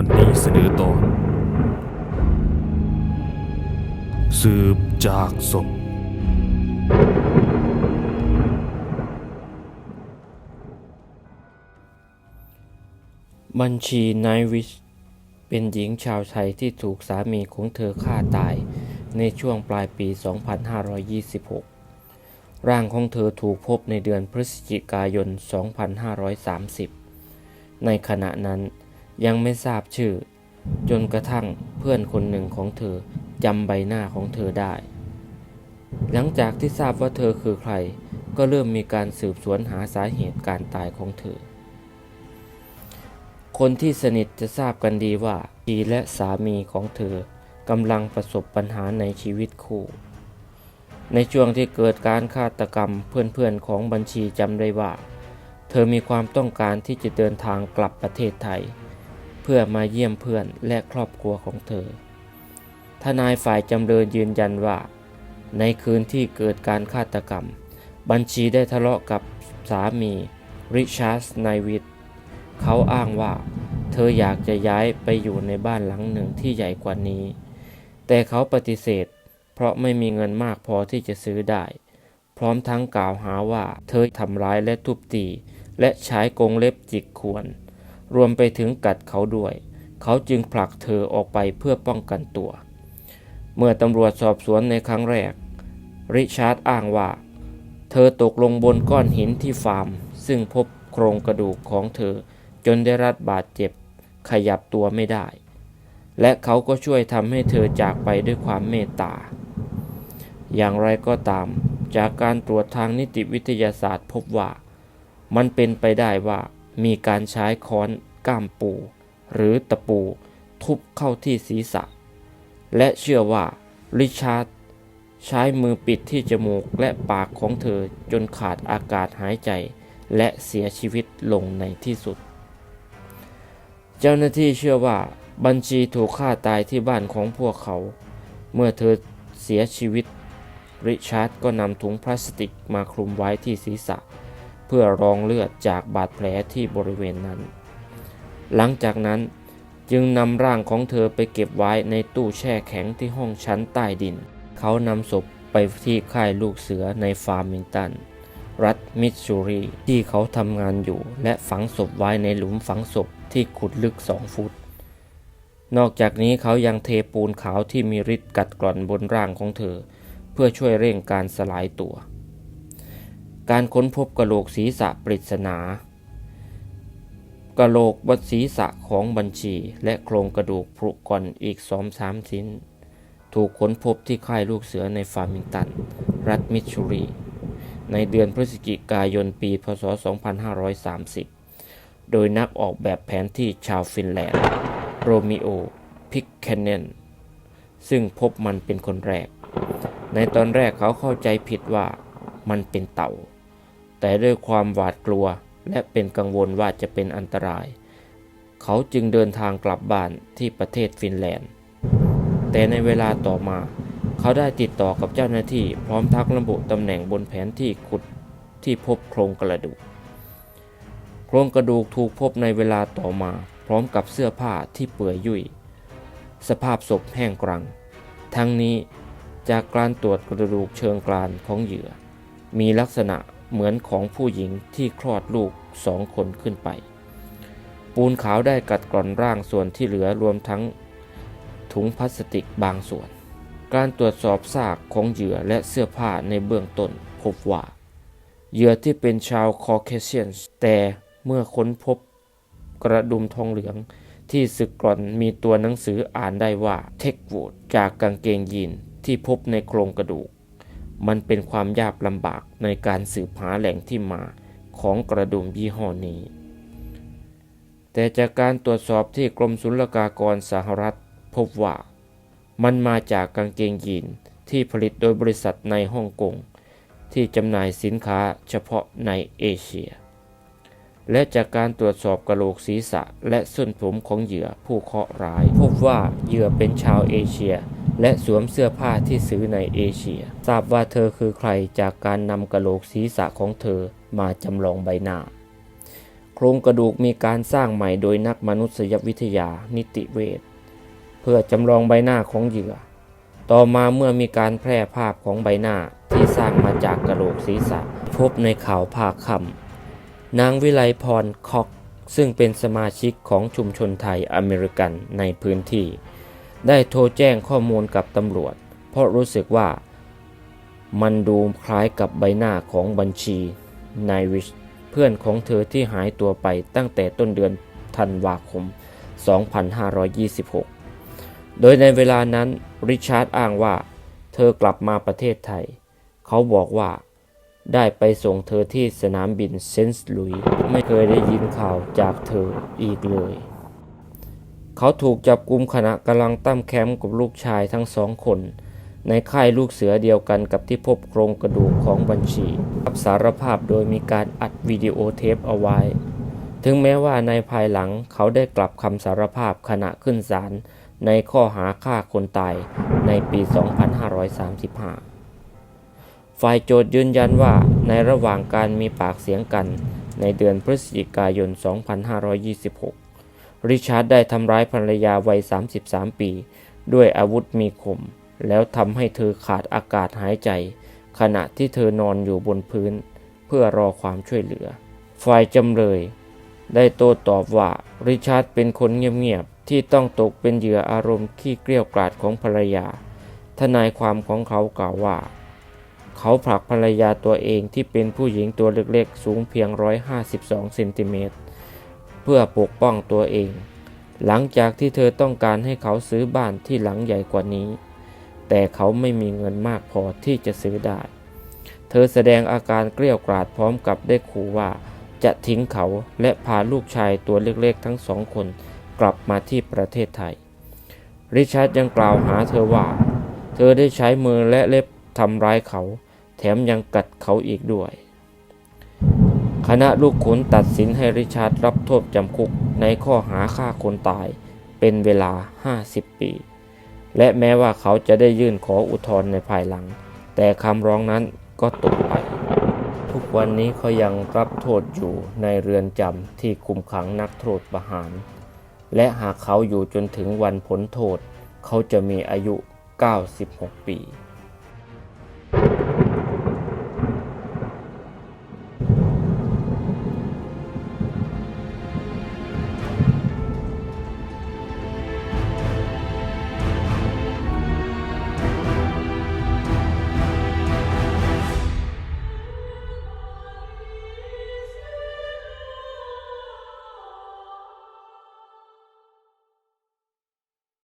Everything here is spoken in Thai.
วันนี้เสนอตอน สืบจากศพบัญชีไนวิชเป็นหญิงชาวไทยที่ถูกสามีของเธอฆ่าตายในช่วงปลายปี 2526 ร่างของเธอถูกพบในเดือนพฤศจิกายน 2530 ในขณะนั้น ยังไม่ทราบชื่อ จนกระทั่งเพื่อนคนหนึ่งของเธอจำใบหน้าของเธอได้ หลังจากที่ทราบว่าเธอคือใคร ก็เริ่มมีการสืบสวนหาสาเหตุการตายของเธอ คนที่สนิทจะทราบกันดีว่าชีและสามีของเธอกำลังประสบปัญหาในชีวิตคู่ ในช่วงที่เกิดการฆาตกรรมเพื่อนๆของบัญชีจำได้ว่า เธอมีความต้องการที่จะเดินทางกลับประเทศไทย เพื่อมาเยี่ยมเพื่อนและครอบครัวของเธอ ทนายฝ่ายจำเลยยืนยันว่า ในคืนที่เกิดการฆาตกรรม บัญชีได้ทะเลาะกับสามี ริชาร์ดไนวิทเขาอ้างว่า เธออยากจะย้ายไปอยู่ในบ้านหลังหนึ่งที่ใหญ่กว่านี้ แต่เขาปฏิเสธ เพราะไม่มีเงินมากพอที่จะซื้อได้ พร้อมทั้งกล่าวหาว่า เธอทำร้ายและทุบตีและใช้กงเล็บจิกขวน รวมไปถึงกัดเขาด้วย เขาจึงผลักเธอออกไปเพื่อป้องกันตัว เมื่อตำรวจสอบสวนในครั้งแรก ริชาร์ดอ้างว่า เธอตกลงบนก้อนหินที่ฟาร์ม ซึ่งพบโครงกระดูกของเธอจนได้รับบาดเจ็บ ขยับตัวไม่ได้ และเขาก็ช่วยทำให้เธอจากไปด้วยความเมตตา อย่างไรก็ตาม จากการตรวจทางนิติวิทยาศาสตร์พบว่า มันเป็นไปได้ว่า มีการใช้ค้อนก้ามปู หรือตะปูทุบเข้าที่ศีรษะ และเชื่อว่าริชาร์ดใช้มือปิดที่จมูกและปากของเธอจนขาดอากาศหายใจ และเสียชีวิตลงในที่สุด เจ้าหน้าที่เชื่อว่าบัญชีถูกฆ่าตายที่บ้านของพวกเขา เมื่อเธอเสียชีวิต ริชาร์ดก็นำถุงพลาสติกมาคลุมไว้ที่ศีรษะเเพื่อรองเลือดจากบาดแผลที่บริเวณนั้น หลังจากนั้นจึงนำร่างของเธอไปเก็บไว้ในตู้แช่แข็งที่ห้องชั้นใต้ดิน เขานำศพไปที่ค่ายลูกเสือในฟาร์มิงตัน รัฐมิสซูรี ที่เขาทำงานอยู่ และฝังศพไว้ในหลุมฝังศพที่ขุดลึก2ฟุต นอกจากนี้เขายังเทปูนขาวที่มีฤทธิ์กัดกร่อนบนร่างของเธอ เพื่อช่วยเร่งการสลายตัว การค้นพบกระโหลกศีรษะปริศนากระโหลกบนศีรษะของบัญชี และโครงกระดูกผุก่อนอีกสองสามชิ้น ถูกค้นพบที่ค่ายลูกเสือในฟาร์มิงตัน รัฐมิสซูรี ในเดือนพฤศจิกายนปี พศ 2530 โดยนักออกแบบแผนที่ชาวฟินแลนด์ โรมิโอ พิกแคนเนน ซึ่งพบมันเป็นคนแรก ในตอนแรกเขาเข้าใจผิดว่ามันเป็นเต่า แต่ด้วยความหวาดกลัวและเป็นกังวลว่าจะเป็นอันตราย เขาจึงเดินทางกลับบ้านที่ประเทศฟินแลนด์ แต่ในเวลาต่อมา เขาได้ติดต่อกับเจ้าหน้าที่พร้อมทักระบุตำแหน่งบนแผนที่ขุดที่พบโครงกระดูก โครงกระดูกถูกพบในเวลาต่อมา พร้อมกับเสื้อผ้าที่เปื่อยยุ่ย สภาพศพแห้งกรัง ทั้งนี้จากการตรวจกระดูกเชิงกรานของเหยื่อ มีลักษณะ เหมือนของผู้หญิงที่คลอดลูกสองคนขึ้นไป ปูนขาวได้กัดกร่อนร่างส่วนที่เหลือรวมทั้งถุงพลาสติกบางส่วน การตรวจสอบซากของเหยื่อและเสื้อผ้าในเบื้องต้นพบว่า เหยื่อที่เป็นชาวคอเคเชียนแต่เมื่อค้นพบกระดุมทองเหลืองที่สึกกร่อนมีตัวหนังสืออ่านได้ว่าเทควูดจากกางเกงยีนที่พบในโครงกระดูก มันเป็นความยากลำบากในการสืบหาแหล่งที่มาของกระดุมยี่ห้อนี้ แต่จากการตรวจสอบที่กรมศุลกากรสหรัฐพบว่า มันมาจากกางเกงยีนที่ผลิตโดยบริษัทในฮ่องกงที่จำหน่ายสินค้าเฉพาะในเอเชีย และจากการตรวจสอบกระโหลกศีรษะ และส้นผมของเหยื่อผู้เคราะห์ร้าย พบว่าเหยื่อเป็นชาวเอเชีย และสวมเสื้อผ้าที่ซื้อในเอเชีย ทราบว่าเธอคือใครจากการนำกระโหลกศีรษะของเธอมาจำลองใบหน้า โครงกระดูกมีการสร้างใหม่โดยนักมนุษยวิทยานิติเวชเพื่อจำลองใบหน้าของเหยื่อ ต่อมาเมื่อมีการแพร่ภาพของใบหน้าที่สร้างมาจากกระโหลกศีรษะ พบในข่าวภาคค่ำ นางวิไลพรคอกซึ่งเป็นสมาชิกของชุมชนไทยอเมริกันในพื้นที่ ได้โทรแจ้งข้อมูลกับตำรวจ เพราะรู้สึกว่ามันดูคล้ายกับใบหน้าของบัญชีนายวิชเพื่อนของเธอที่หายตัวไปตั้งแต่ต้นเดือนธันวาคม 2526 โดยในเวลานั้นริชาร์ดอ้างว่า เธอกลับมาประเทศไทย เขาบอกว่า ได้ไปส่งเธอที่สนามบินเซนต์ลุย ไม่เคยได้ยินข่าวจากเธออีกเลย เขาถูกจับกุมขณะกำลังตั้มแคมป์กับลูกชายทั้งสองคน ในค่ายลูกเสือเดียวกันกับที่พบโครงกระดูกของบัญชีรับสารภาพโดยมีการอัดวิดีโอเทปเอาไว้ ถึงแม้ว่าในภายหลังเขาได้กลับคำสารภาพขณะขึ้นศาลในข้อหาฆ่าคนตายในปี 2535 ฝ่ายโจทย์ยืนยันว่าในระหว่างการมีปากเสียงกันในเดือนพฤศจิกายน 2526 ริชาร์ดได้ทำร้ายภรรยาวัย 33 ปี ด้วยอาวุธมีคม แล้วทำให้เธอขาดอากาศหายใจ ขณะที่เธอนอนอยู่บนพื้น เพื่อรอความช่วยเหลือ ฝ่ายจำเลย ได้โต้ตอบว่าริชาร์ดเป็นคนเงียบๆ ที่ต้องตกเป็นเหยื่ออารมณ์ขี้เกลี้ยวกราดของภรรยา ทนายความของเขากล่าวว่า เขาผลักภรรยาตัวเองที่เป็นผู้หญิงตัวเล็กๆ สูงเพียง 152 เซนติเมตร เพื่อปกป้องตัวเอง หลังจากที่เธอต้องการให้เขาซื้อบ้านที่หลังใหญ่กว่านี้ แต่เขาไม่มีเงินมากพอที่จะซื้อได้ เธอแสดงอาการเกลี้ยวกราดพร้อมกับได้ขู่ว่าจะทิ้งเขาและพาลูกชายตัวเล็กๆ ทั้งสองคนกลับมาที่ประเทศไทย ริชาร์ดยังกล่าวหาเธอว่า เธอได้ใช้มือและเล็บทำร้ายเขา แถมยังกัดเขาอีกด้วย คณะลูกขุนตัดสินให้ริชาร์ดรับโทษจำคุกในข้อหาฆ่าคนตายเป็นเวลา 50 ปี และแม้ว่าเขาจะได้ยื่นขออุทธรณ์ในภายหลัง แต่คำร้องนั้นก็ตกไป ทุกวันนี้เขายังรับโทษอยู่ในเรือนจำที่คุมขังนักโทษประหาร และหากเขาอยู่จนถึงวันพ้นโทษ เขาจะมีอายุ 96 ปี